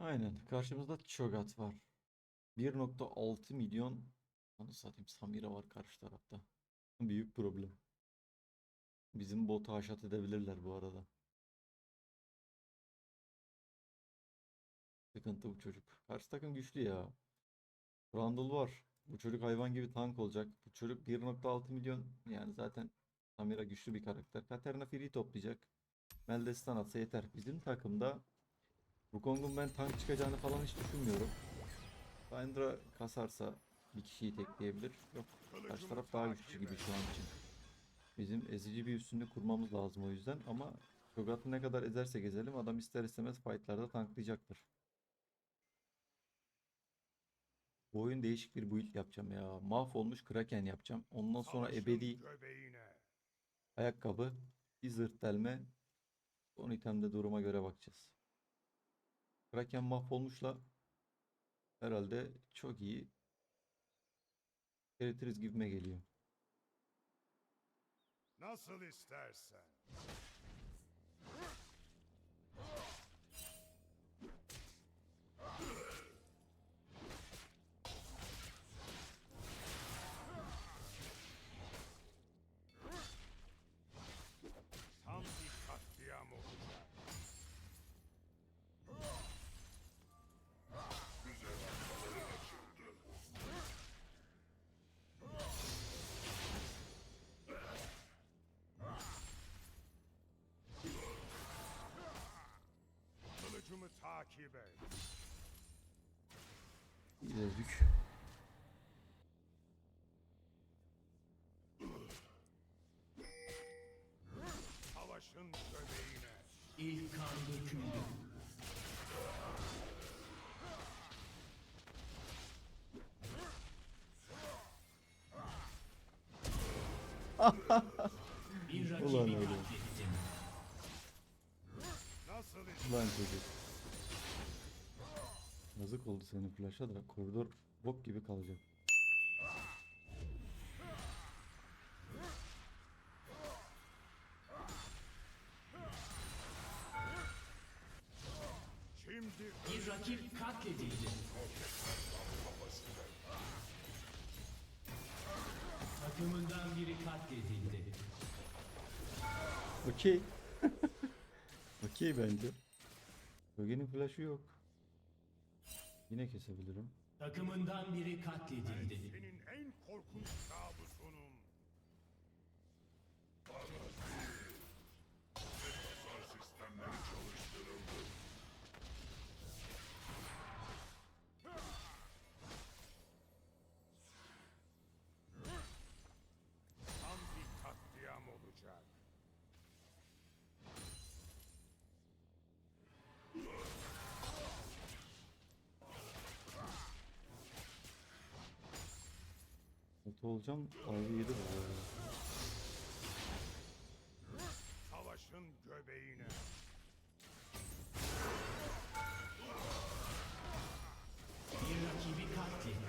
Aynen. Karşımızda Cho'Gath var. 1.6 milyon Anı satayım Samira var karşı tarafta. Büyük problem. Bizim botu haşat edebilirler bu arada. Sıkıntı bu çocuk. Karşı takım güçlü ya. Randall var. Bu çocuk hayvan gibi tank olacak. Bu çocuk 1.6 milyon yani zaten Samira güçlü bir karakter. Katarina free toplayacak. Meldestan atsa yeter. Bizim takımda Wukong'un ben tank çıkacağını falan hiç düşünmüyorum. Syndra kasarsa bir kişiyi tekleyebilir. Yok. Karşı taraf daha güçlü gibi şu an için. Bizim ezici bir üstünlük kurmamız lazım o yüzden ama Cho'Gath'ı ne kadar ezersek ezelim adam ister istemez fightlarda tanklayacaktır. Bu oyun değişik bir build yapacağım ya. Mahvolmuş Kraken yapacağım. Ondan sonra ebedi ayakkabı, bir zırh delme. Son itemde duruma göre bakacağız. Kraken mahvolmuşla herhalde çok iyi eritiriz gibime geliyor. Nasıl istersen. Takip et. İlerdik. Savaşın göbeğine. İlk kan döküldü. Ulan öyle. Ulan çocuk. Yazık oldu senin flash'a da koridor bok gibi kalacak. Şimdi Bir rakip katledildi. Takımından biri katledildi. Okey. Okey bence. Bölgenin flash'ı yok. Yine kesebilirim. Takımından biri katledildi. senin en korkunç kabusunum. Kötü olacağım. Ayrı bu arada. Savaşın göbeğine. Bir rakibi katlettin.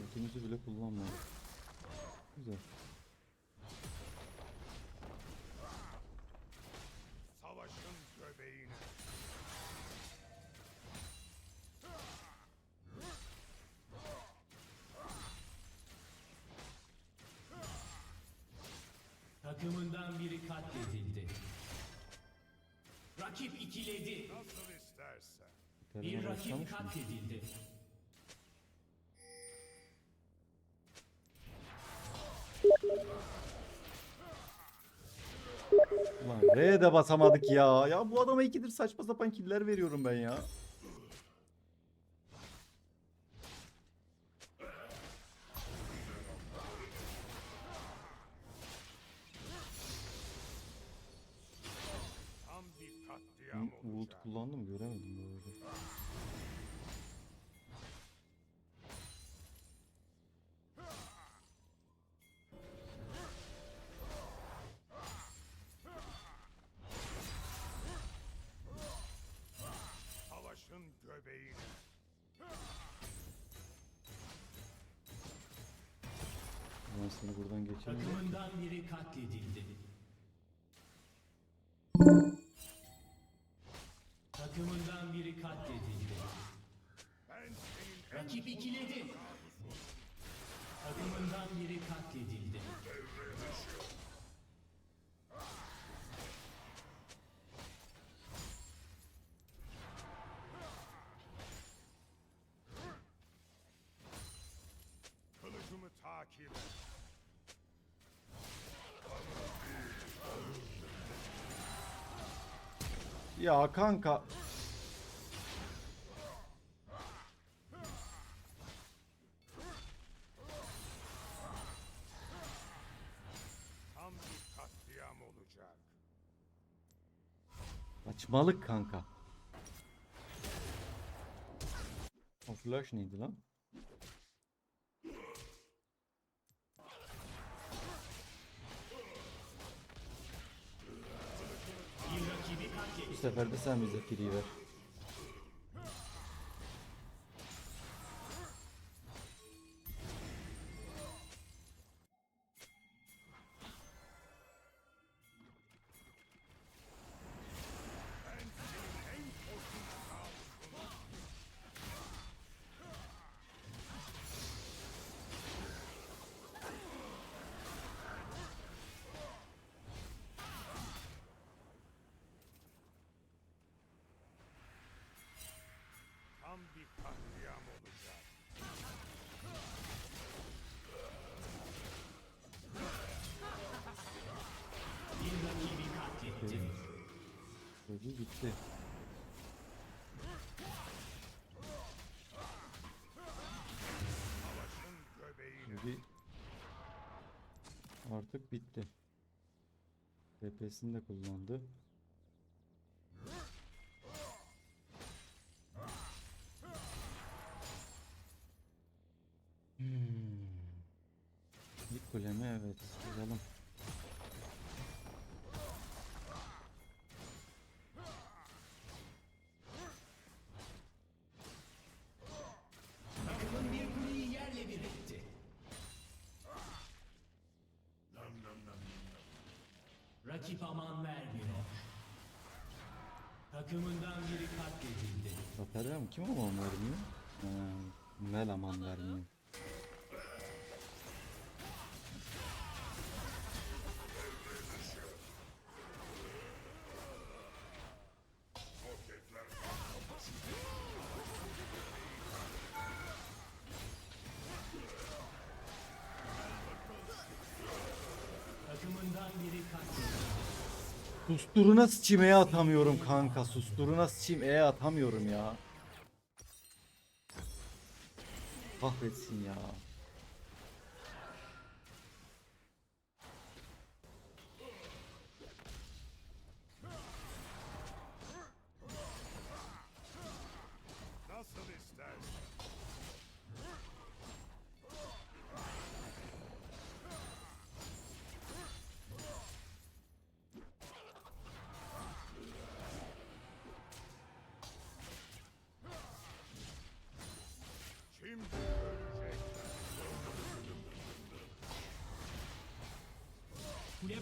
Ultimizi bile kullanmadık. Güzel. Takımından biri katledildi. Rakip ikiledi. Nasıl istersen. Bir rakip katledildi. Ulan R'ye de basamadık ya. Ya bu adama ikidir saçma sapan killer veriyorum ben ya. Ult kullandım göremedim arada. Savaşın göbeğine. Ben seni buradan geçeyim. Takımından biri katledildi. Rakip ikiledi. Takımından biri katledildi. kılıcımı takip et. Ya kanka. Saçmalık kanka. O flash neydi lan? Bu sefer de sen bize free ver. Bir katliam olacak. Bir rakibi katletti. Sözü gitti. Savaşın. Şimdi artık bitti. TP'sini de kullandı. Rakip aman vermiyor. Takımından biri katledildi. Mi? Kim aman vermiyor? Ha, Mel aman vermiyor. Susturuna sıçayım E atamıyorum kanka. Susturuna sıçayım E atamıyorum ya. Kahretsin ya.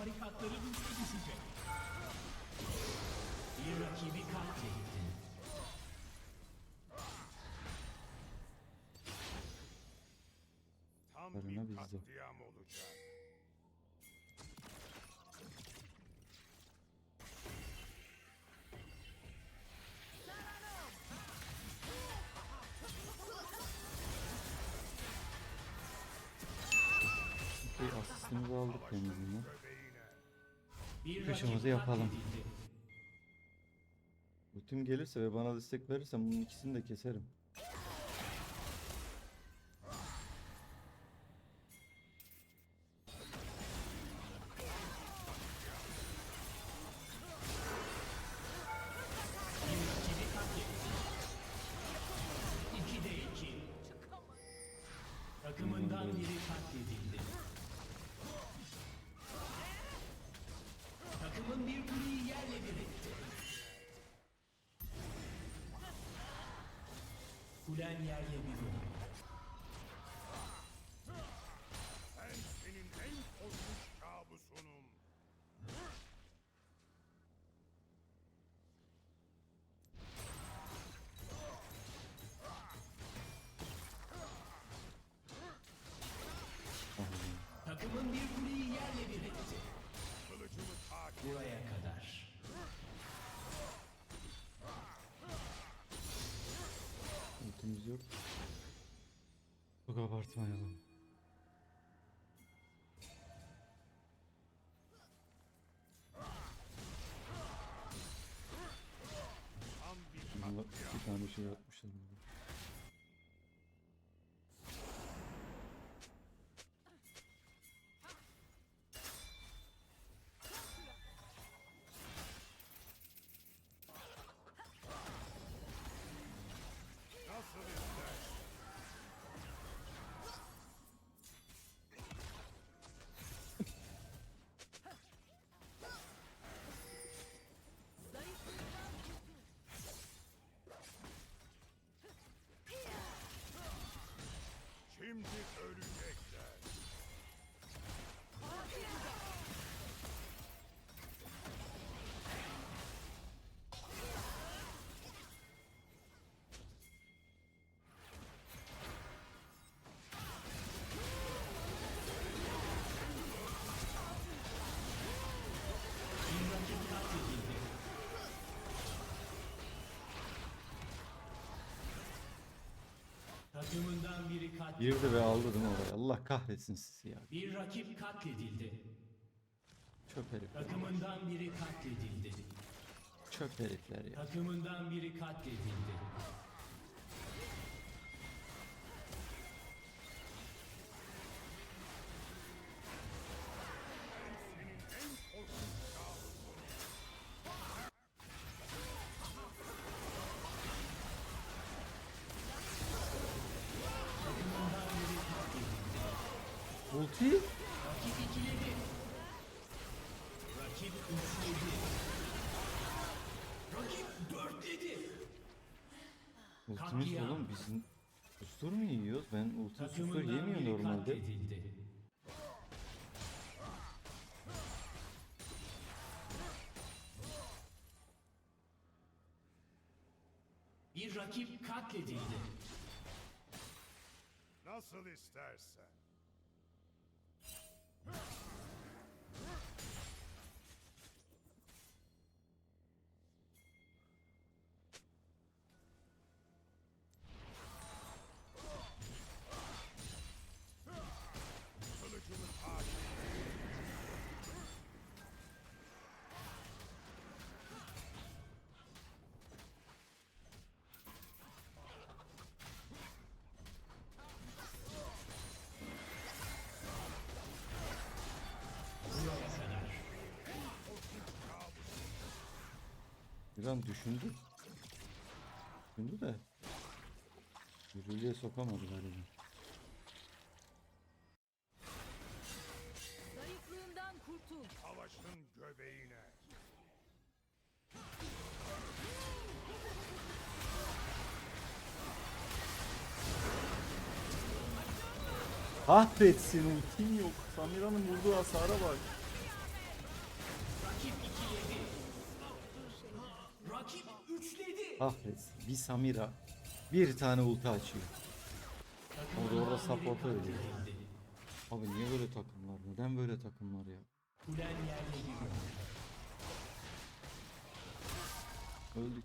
Barikatları hızla düşecek. Bir rakibi katletti. Tam Karına bir bizde. katliam olacak. Okey asistimizi aldık temizliğine. Göbeğine. Bir Kışımızı rakip yapalım. Ultim gelirse ve bana destek verirse bunun ikisini de keserim. ndani ya aliyebidhuru. Abartmayalım. Bunlar bir tane şey yapmışlar. Takımından biri katledildi. Girdi ve aldı değil mi oraya? Allah kahretsin sizi ya. Bir rakip katledildi. Çöp herifler. Takımından biri katledildi. Çöp herifler ya. Takımından biri katledildi. Ulti? Ultimiz oğlum bizim Sustur mu yiyoruz? Ben ulti Takımından yemiyor normalde. Bir rakip katledildi. Nasıl istersen. Huh! Bir an düşündü. Düşündü de. Yürürlüğe sokamadı galiba. Zayıflığından kurtul. Savaşın göbeğine. Kahretsin ultim yok. Samira'nın vurduğu hasara bak. Kahretsin. Bir Samira bir tane ulti açıyor. Takımından orada biri support ediyor. Abi niye böyle takımlar? Neden böyle takımlar ya? Öldük.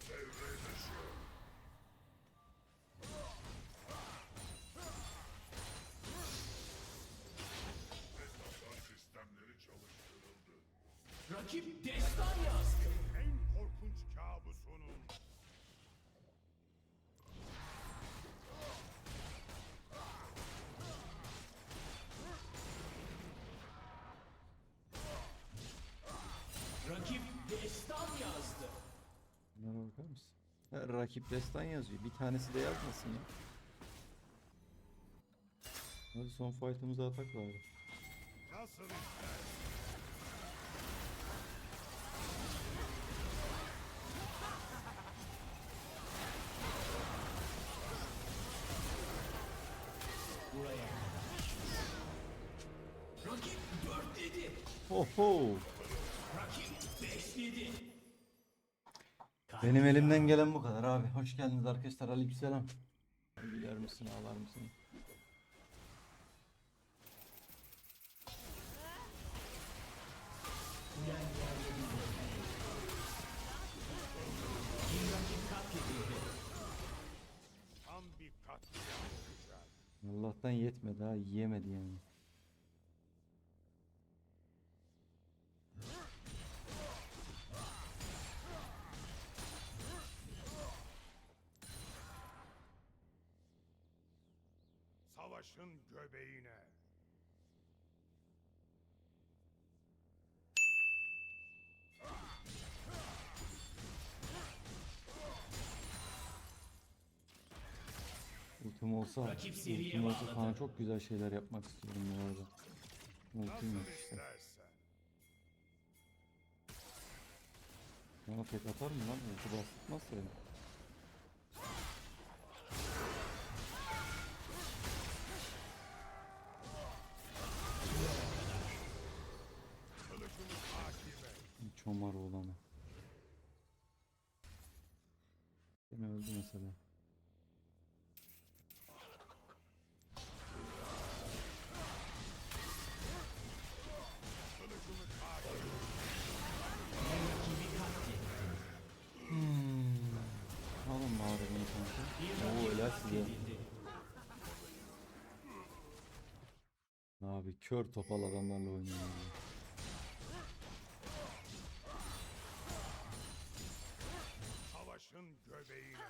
Rakip rakip destan yazıyor. Bir tanesi de yazmasın ya. Hadi son fight'ımıza atak var. Nasıl. Buraya. Rakip dörtledi. Oho! Rakip beşledi. Benim elimden gelen bu kadar abi. Hoş geldiniz arkadaşlar. Aleykümselam. Güler misin, ağlar mısın? Allah'tan yetmedi ha yiyemedi yani. Savaşın göbeğine. Ultim olsa, Rakip seriye ultim olsa bağladı. sana çok güzel şeyler yapmak istiyorum bu arada. Ultim yok Nasıl işte. istersen. Bana tek atar mı lan? Ulti bastırmaz seni. Helal size. Abi kör topal adamlarla oynuyor. ya. Savaşın göbeğine.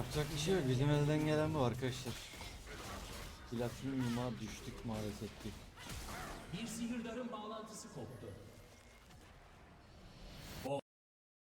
Yapacak bir şey yok. Bizim elden gelen bu arkadaşlar. Platinum yumağa düştük maalesef ki. Bir sihirdarın bağlantısı koptu.